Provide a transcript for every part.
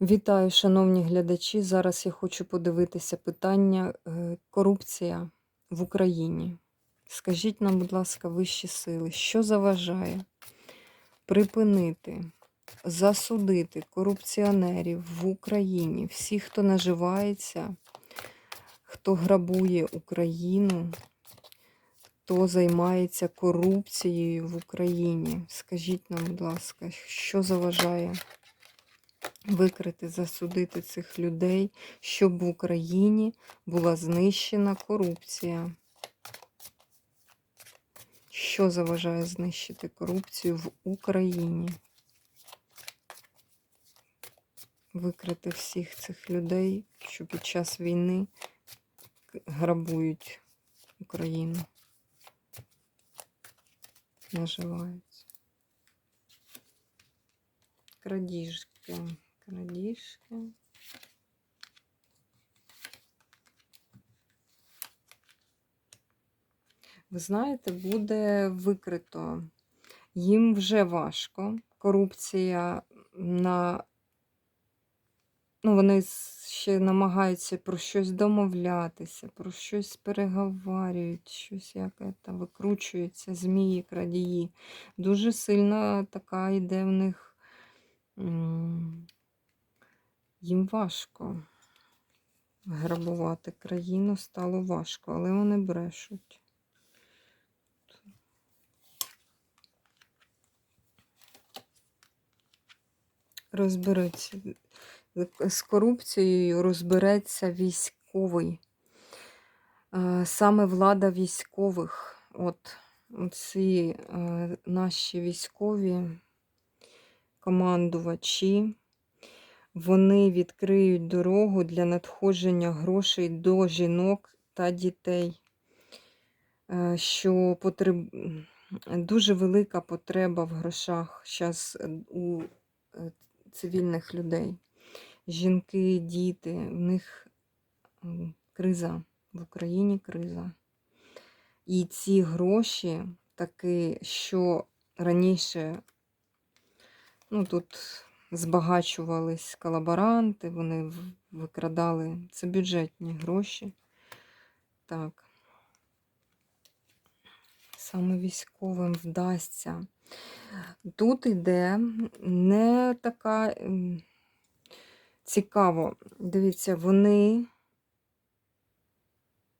Вітаю, шановні глядачі. Зараз я хочу подивитися питання е, корупція в Україні. Скажіть нам, будь ласка, вищі сили, що заважає припинити, засудити корупціонерів в Україні, всіх, хто наживається, хто грабує Україну, хто займається корупцією в Україні? Скажіть нам, будь ласка, що заважає? Викрити, засудити цих людей, щоб в Україні була знищена корупція. Що заважає знищити корупцію в Україні? Викрити всіх цих людей, що під час війни грабують Україну. Наживаються. Крадіжки. Крадіжки. Ви знаєте, буде викрито. Їм вже важко. Корупція на. Ну, вони ще намагаються про щось домовлятися, про щось переговарюють, щось яке там викручується, змії, крадії. Дуже сильна така йде в них. Їм важко грабувати країну стало важко, але вони брешуть. Розбереться з корупцією розбереться військовий. Саме влада військових. От ці наші військові командувачі. Вони відкриють дорогу для надходження грошей до жінок та дітей, е, що потреб... дуже велика потреба в грошах зараз у е, цивільних людей. Жінки, діти, в них криза, в Україні криза. І ці гроші таки, що раніше, ну тут збагачувались колаборанти, вони викрадали це бюджетні гроші. Так. Саме військовим вдасться. Тут йде не така цікаво. Дивіться, вони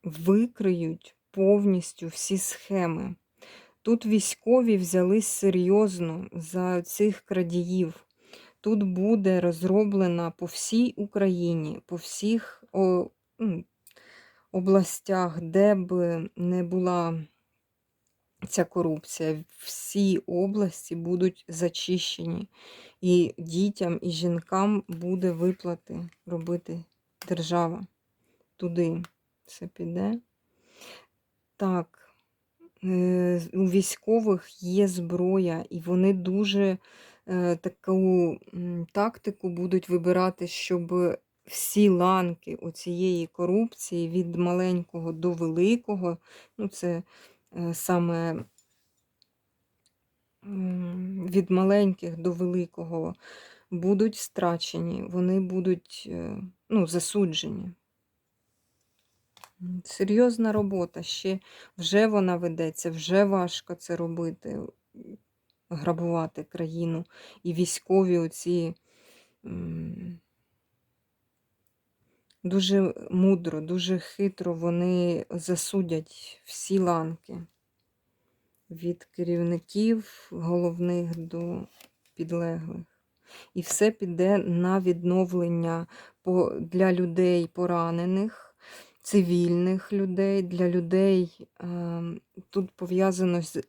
викриють повністю всі схеми. Тут військові взялись серйозно за цих крадіїв. Тут буде розроблена по всій Україні, по всіх областях, де б не була ця корупція, всі області будуть зачищені. І дітям, і жінкам буде виплати робити держава. Туди це піде. Так, е, у військових є зброя, і вони дуже таку тактику будуть вибирати, щоб всі ланки цієї корупції від маленького до великого, ну це е, саме від маленьких до великого, будуть страчені, вони будуть е, ну, засуджені. Серйозна робота, ще вже вона ведеться, вже важко це робити грабувати країну. І військові оці дуже мудро, дуже хитро вони засудять всі ланки від керівників головних до підлеглих. І все піде на відновлення для людей поранених, цивільних людей, для людей ем, тут пов'язано з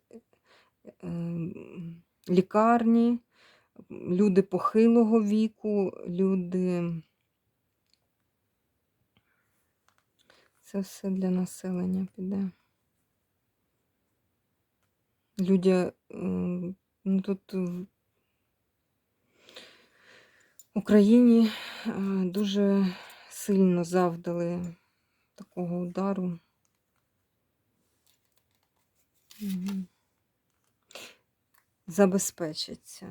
лікарні, люди похилого віку, люди. Це все для населення піде. Люди ем, ну, тут в Україні е, дуже сильно завдали такого удару. Угу забезпечиться.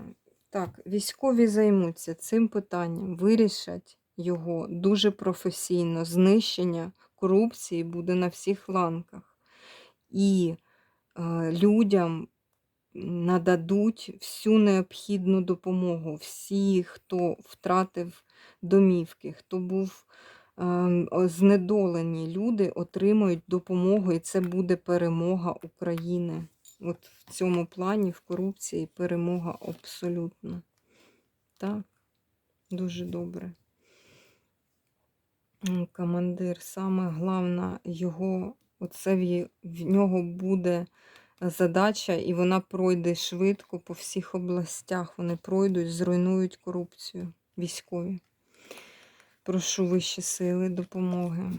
Так, військові займуться цим питанням, вирішать його дуже професійно. Знищення корупції буде на всіх ланках. І е, людям нададуть всю необхідну допомогу. Всі, хто втратив домівки, хто був о, знедолені, люди отримують допомогу, і це буде перемога України. От в цьому плані, в корупції, перемога абсолютно. Так, дуже добре. Командир, саме головне його, оце в, в нього буде задача, і вона пройде швидко по всіх областях. Вони пройдуть, зруйнують корупцію військові. Прошу вищі сили допомоги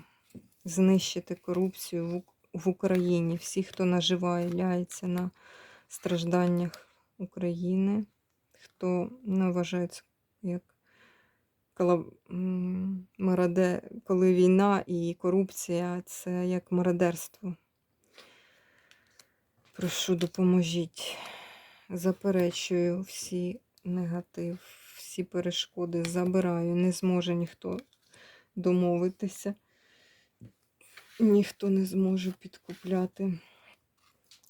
знищити корупцію в, Ук- в Україні. Всі, хто наживає, ляється на стражданнях України, хто не вважається як коли війна і корупція це як мародерство. Прошу, допоможіть. Заперечую всі негатив, всі перешкоди забираю. Не зможе ніхто домовитися. Ніхто не зможе підкупляти,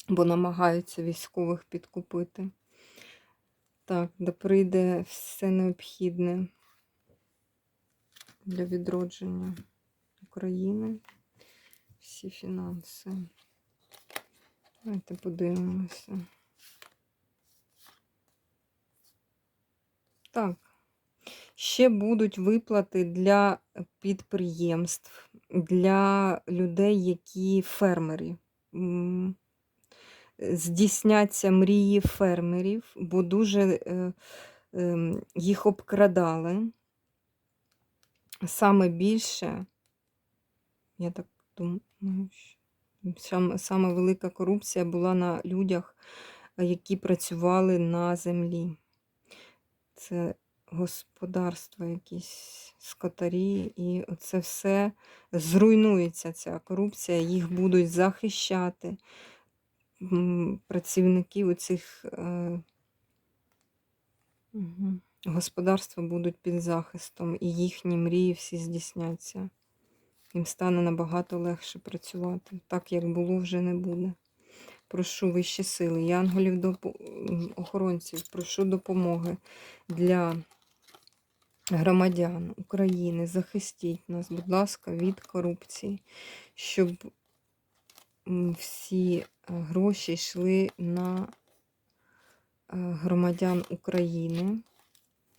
бо намагаються військових підкупити. Так, да прийде все необхідне для відродження України, всі фінанси. Давайте подивимося. Так. Ще будуть виплати для підприємств, для людей, які фермери. Здійсняться мрії фермерів, бо дуже е, ем, їх обкрадали. Саме більше, я так думаю, що саме, велика корупція була на людях, е, які працювали на землі. Це господарства, якісь скотарі, і це все зруйнується, ця корупція, їх будуть захищати. М, Працівники у цих е, господарства будуть під захистом, і їхні мрії всі здійсняться. Їм стане набагато легше працювати. Так, як було, вже не буде. Прошу вищі сили, янголів допо- м, охоронців, прошу допомоги для громадян України. Захистіть нас, будь ласка, від корупції, щоб всі е, гроші йшли на е, громадян України,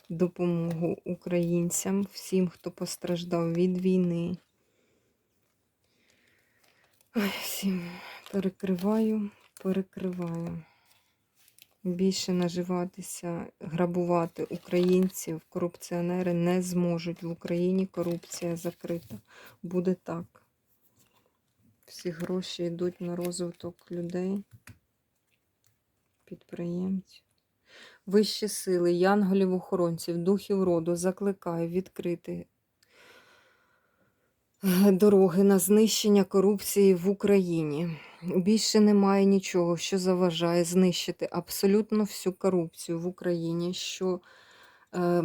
допомогу українцям, всім, хто постраждав від війни. Ой, всім перекриваю, перекриваю. Більше наживатися, грабувати українців, корупціонери не зможуть. В Україні корупція закрита. Буде так. Всі гроші йдуть на розвиток людей, підприємців. Вищі сили, янголів охоронців, духів роду закликаю відкрити дороги на знищення корупції в Україні. Більше немає нічого, що заважає знищити абсолютно всю корупцію в Україні, що е,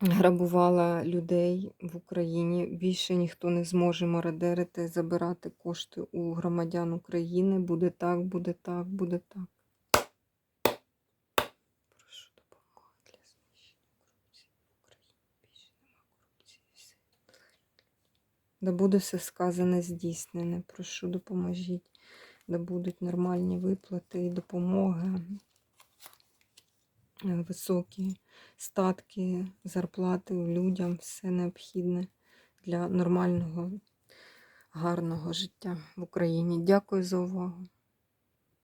грабувала людей в Україні. Більше ніхто не зможе мародерити, забирати кошти у громадян України. Буде так, буде так, буде так. Прошу допомоги для знищення корупції в Україні. Більше нема корупції. Все. Да буде все сказане, здійснене. Прошу, допоможіть. Да будуть нормальні виплати і допомога, е, високі статки, зарплати людям, все необхідне для нормального, гарного життя в Україні. Дякую за увагу.